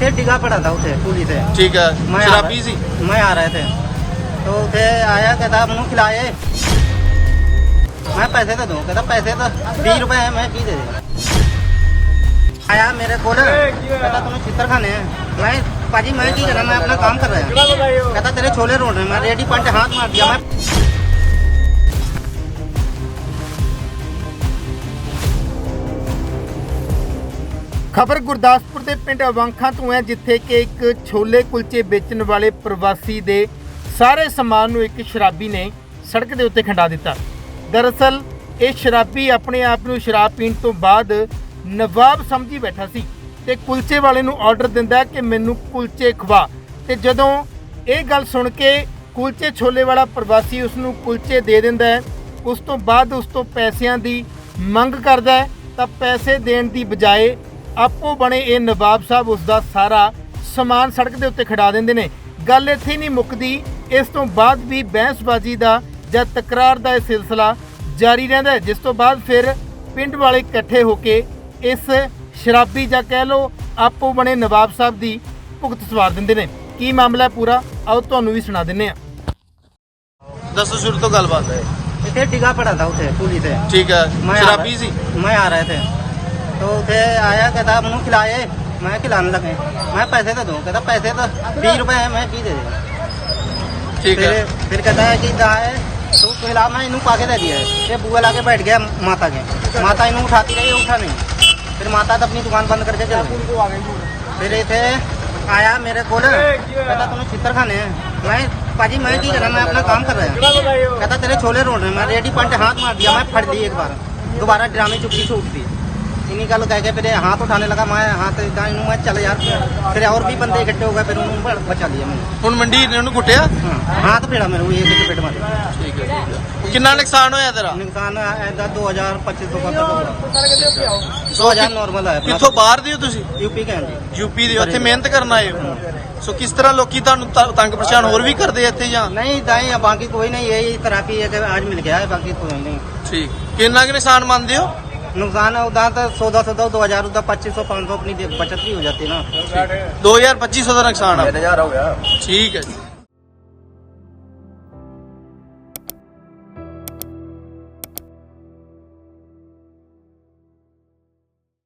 से टिका पड़ा था उसे पुलिस से ठीक है मैं शराबी सी मैं आ रहे थे तो उसे आया कहता मुँह खिलाए मैं पैसे तो दूँ कहता पैसे तो बीस रुपए है मैं पी दे आया मेरे को कहता तुम्हें छितर खाने हैं मैं पाजी मैं की करना मैं अपना काम कर रहा हूँ कहता तेरे छोले रोड में मैं रेडी पंट हाथ मार दिया मैं ਖਬਰ ਗੁਰਦਾਸਪੁਰ ਦੇ ਪਿੰਡ ਅਵਾਂਖਾਂ ਤੋਂ ਹੈ, ਜਿੱਥੇ ਕਿ ਇੱਕ ਛੋਲੇ ਕੁਲਚੇ ਵੇਚਣ ਵਾਲੇ ਪ੍ਰਵਾਸੀ ਦੇ ਸਾਰੇ ਸਮਾਨ ਨੂੰ ਇੱਕ ਸ਼ਰਾਬੀ ਨੇ ਸੜਕ ਦੇ ਉੱਤੇ ਖੰਡਾ ਦਿੱਤਾ। ਦਰਅਸਲ, ਇਹ ਸ਼ਰਾਬੀ ਆਪਣੇ ਆਪ ਨੂੰ ਸ਼ਰਾਬ ਪੀਣ ਤੋਂ ਬਾਅਦ ਨਵਾਬ ਸਮਝੀ ਬੈਠਾ ਸੀ ਤੇ ਕੁਲਚੇ ਵਾਲੇ ਨੂੰ ਆਰਡਰ ਦਿੰਦਾ ਕਿ ਮੈਨੂੰ ਕੁਲਚੇ ਖਵਾ। ਤੇ ਜਦੋਂ ਇਹ ਗੱਲ ਸੁਣ ਕੇ ਕੁਲਚੇ ਛੋਲੇ ਵਾਲਾ ਪ੍ਰਵਾਸੀ ਉਸ ਨੂੰ ਕੁਲਚੇ ਦੇ ਦਿੰਦਾ ਹੈ, ਉਸ ਤੋਂ ਬਾਅਦ ਉਸ ਤੋਂ ਪੈਸਿਆਂ ਦੀ ਮੰਗ ਕਰਦਾ ਹੈ, ਤਾਂ ਪੈਸੇ ਦੇਣ ਦੀ ਬਜਾਏ ਆਪੋ ਬਣੇ ਇਹ ਨਵਾਬ ਸਾਹਿਬ ਉਸ ਦਾ ਸਾਰਾ ਸਮਾਨ ਸੜਕ ਦੇ ਉੱਤੇ ਖੜਾ ਦਿੰਦੇ ਨੇ। ਗੱਲ ਇੱਥੇ ਨਹੀਂ ਮੁੱਕਦੀ ਇਸ ਤੋਂ ਬਾਅਦ ਵੀ ਬਹਿਸਬਾਜ਼ੀ ਦਾ ਜਾਂ ਤਕਰਾਰ ਦਾ ਇਹ ਸਿਲਸਿਲਾ ਜਾਰੀ ਰਹਿੰਦਾ ਜਿਸ ਤੋਂ ਬਾਅਦ ਫਿਰ ਪਿੰਡ ਵਾਲੇ ਇਕੱਠੇ ਹੋ ਕੇ ਇਸ ਸ਼ਰਾਬੀ ਜਾਂ ਕਹਿ ਲਓ ਆਪੋ ਬਣੇ ਨਵਾਬ ਸਾਹਿਬ ਦੀ ਭੁਗਤ ਸਵਾਰ ਦਿੰਦੇ ਨੇ। ਕੀ ਮਾਮਲਾ ਹੈ ਪੂਰਾ? ਆਓ ਤੁਹਾਨੂੰ ਵੀ ਸੁਣਾ ਦਿੰਨੇ ਆ ਦੱਸੋ ਸ਼ੁਰੂ ਤੋਂ ਗੱਲਬਾਤ ਹੈ। ਇੱਥੇ ਟਿਗਾ ਪੜਾ ਉੱਥੇ ਪੁਲਿਸ ਹੈ ਠੀਕ ਹੈ ਸ਼ਰਾਬੀ ਸੀ? ਮੈਂ ਆ ਰਹੇ ਥੇ तो उसे आया कहता मुँह खिलाए मैं खिलाने लगे मैं पैसे तो दूँ कहता पैसे तो बीस रुपए है मैं पी दे ठीक है फिर कहता है कि कहा है तो खिला मैं इनू पाके दे दिया ये बुआ लाके बैठ गया माता के माता इनू उठाती रही उठा नहीं फिर माता तो अपनी दुकान बंद करके चल फिर इसे आया मेरे को कहता तुमने चित्र खाने हैं मैं पाजी मैं की करा मैं अपना काम कर रहा हूँ कहता तेरे छोले रोड रहे मैं रेडी पंट हाथ मार दिया मैं फट दी एक बार दोबारा ड्रामे चुपकी छूट दी इन्हीं गल कह के फिर हाथ उठाने लगा मैं हाथ इतना इन्हू मैं चल यार फिर और भी बंदे इकट्ठे हो गए फिर उन्होंने बचा लिया मैंने ਹੁਣ ਮੰਡੀ ਨੇ ਉਹਨੂੰ ਕੁੱਟਿਆ हाँ, हाथ फेड़ा मेरे को एक चपेट मारी ਠੀਕ ਹੈ ਠੀਕ ਹੈ ਕਿੰਨਾ ਨੁਕਸਾਨ ਹੋਇਆ ਤੇਰਾ नुकसान ऐसा दो हजार पच्चीस सौ का तक होगा दो हजार नॉर्मल है अपना। ਕਿੱਥੋਂ ਬਾਹਰ ਦੀ ਹੋ ਤੁਸੀਂ यूपी के हैं जी ਯੂਪੀ ਦੇ ਉੱਥੇ ਮਿਹਨਤ ਕਰਨ ਆਏ ਹੋ ਸੋ ਕਿਸ ਤਰ੍ਹਾਂ ਲੋਕੀ ਤੁਹਾਨੂੰ ਤ- ਤੰਗ ਪਰੇਸ਼ਾਨ ਹੋਰ ਵੀ ਕਰਦੇ ਆ ਇੱਥੇ ਜਾਂ नहीं दाएं या बाकी कोई नहीं यही थेरापी है कि आज मिल गया है बाकी कोई नहीं ਠੀਕ ਕਿੰਨਾ ਕੁ ਨੁਕਸਾਨ ਮੰਨਦੇ ਹੋ नुकसान है उधर तो सौदा सौदा दो हजार उधर पच्चीस सौ पाँच सौ अपनी बचत भी हो जाती है ना दो हजार पच्चीस सौ का नुकसान है ठीक है जी